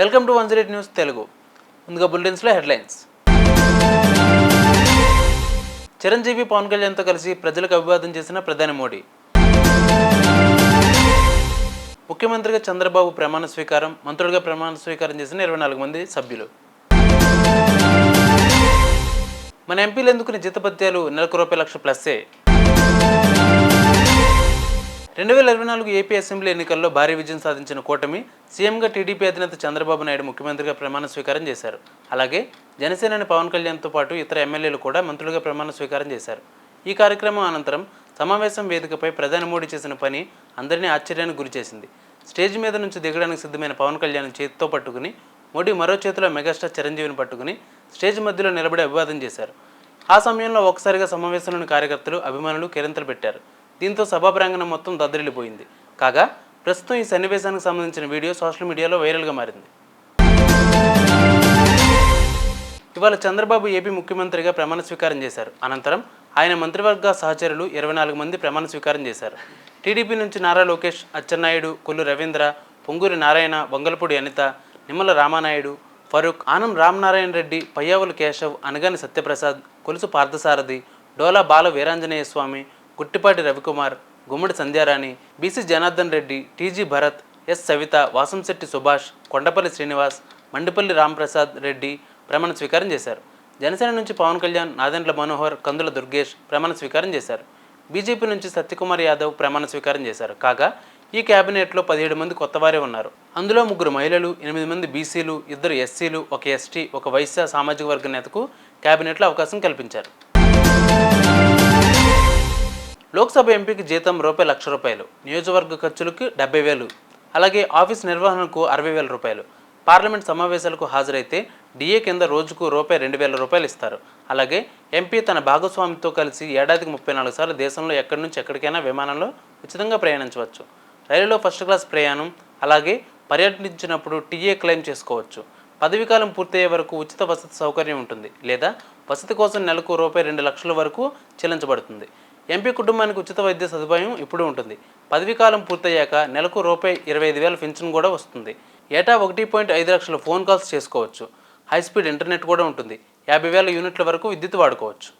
Welcome to one zero news Telugu. ముందుగా బులెటిన్స్లో headlines. Chiranjeevi Pawan కళ్యాణ్తో కలిసి ప్రజలకు అభివాదం చేసిన ప్రధాని మోడీ. ముఖ్యమంత్రిగా చంద్రబాబు ప్రమాణ స్వీకారం మంత్రులుగా ప్రమాణ స్వీకారం చేసిన ఇరవై నాలుగు మంది సభ్యులు. మన ఎంపీలు ఎందుకుని జీతపత్యాలు నెలకు రూపాయల లక్ష ప్లస్సే? రెండు వేల ఇరవై నాలుగు ఏపీ అసెంబ్లీ ఎన్నికల్లో భారీ విజయం సాధించిన కూటమి సీఎంగా టీడీపీ అధినేత చంద్రబాబు నాయుడు ముఖ్యమంత్రిగా ప్రమాణ స్వీకారం చేశారు. అలాగే జనసేనని పవన్ కళ్యాణ్తో పాటు ఇతర ఎమ్మెల్యేలు కూడా మంత్రులుగా ప్రమాణ స్వీకారం చేశారు. ఈ కార్యక్రమం అనంతరం సమావేశం వేదికపై ప్రధాని మోడీ చేసిన పని అందరినీ ఆశ్చర్యానికి గురిచేసింది. స్టేజ్ మీద నుంచి దిగడానికి సిద్ధమైన పవన్ కళ్యాణ్ చేతితో పట్టుకుని మోడీ మరో చేతిలో మెగాస్టార్ చిరంజీవిని పట్టుకుని స్టేజ్ మధ్యలో నిలబడి అభివాదం చేశారు. ఆ సమయంలో ఒకసారిగా సమావేశంలోని కార్యకర్తలు అభిమానులు కేరింతలు పెట్టారు. దీంతో సభా ప్రాంగణం మొత్తం దద్దరిల్లిపోయింది. కాగా ప్రస్తుతం ఈ సన్నివేశానికి సంబంధించిన వీడియో సోషల్ మీడియాలో వైరల్గా మారింది. ఇవాళ చంద్రబాబు ఏపీ ముఖ్యమంత్రిగా ప్రమాణ స్వీకారం చేశారు. అనంతరం ఆయన మంత్రివర్గ సహచరులు ఇరవై నాలుగు మంది ప్రమాణ స్వీకారం చేశారు. టీడీపీ నుంచి Nara Lokesh Atchannaidu Kollu Ravindra Ponguru Narayana Vangalapudi Anitha Nimmala Ramanaidu Farooq Anam Ramanarayana Reddy Payyavula Keshav Anagani Satyaprasad Kolusu Parthasarathy Dola Bala Veeranjaneya Swamy Gottipati Ravikumar Gummadi Sandhyarani BC Janardhan Reddy TG Bharath S Savitha Vasamsetti Subhash Kondapalli Srinivas Mandipalli Ramprasad Reddy ప్రమాణ స్వీకారం చేశారు. జనసేన నుంచి పవన్ కళ్యాణ్ నాదెండ్ల మనోహర్ కందుల దుర్గేష్ ప్రమాణ స్వీకారం చేశారు. BJP నుంచి సత్యకుమార్ యాదవ్ ప్రమాణ స్వీకారం చేశారు. కాగా ఈ కేబినెట్లో పదిహేడు మంది కొత్తవారే ఉన్నారు. అందులో ముగ్గురు మహిళలు ఎనిమిది మంది బీసీలు ఇద్దరు ఎస్సీలు ఒక ఎస్టీ ఒక వైశ్య సామాజిక వర్గ నేతకు కేబినెట్లో అవకాశం కల్పించారు. లోక్సభ ఎంపీకి జీతం రూపాయి లక్ష రూపాయలు నియోజకవర్గ ఖర్చులకు డెబ్బై వేలు అలాగే ఆఫీస్ నిర్వహణకు అరవై వేల రూపాయలు. పార్లమెంట్ సమావేశాలకు హాజరైతే డిఏ కింద రోజుకు రూపాయి రెండు వేల రూపాయలు ఇస్తారు. అలాగే ఎంపీ తన భాగస్వామితో కలిసి ఏడాదికి ముప్పై నాలుగు సార్లు దేశంలో ఎక్కడి నుంచి ఎక్కడికైనా విమానంలో ఉచితంగా ప్రయాణించవచ్చు. రైలులో ఫస్ట్ క్లాస్ ప్రయాణం అలాగే పర్యటించినప్పుడు టీఏ క్లెయిమ్ చేసుకోవచ్చు. పదవీకాలం పూర్తయ్యే వరకు ఉచిత వసతి సౌకర్యం ఉంటుంది లేదా వసతి కోసం నెలకు రూపాయి రెండు లక్షల వరకు చెల్లించబడుతుంది. ఎంపీ కుటుంబానికి ఉచిత వైద్య సదుపాయం ఇప్పుడు ఉంటుంది. పదవీకాలం పూర్తయ్యాక నెలకు రూపాయి ఇరవై ఐదు వేల పెన్షన్ కూడా వస్తుంది. ఏటా ఒకటి పాయింట్ ఐదు లక్షల ఫోన్ కాల్స్ చేసుకోవచ్చు. హై స్పీడ్ ఇంటర్నెట్ కూడా ఉంటుంది. యాభై వేల యూనిట్ల వరకు విద్యుత్ వాడుకోవచ్చు.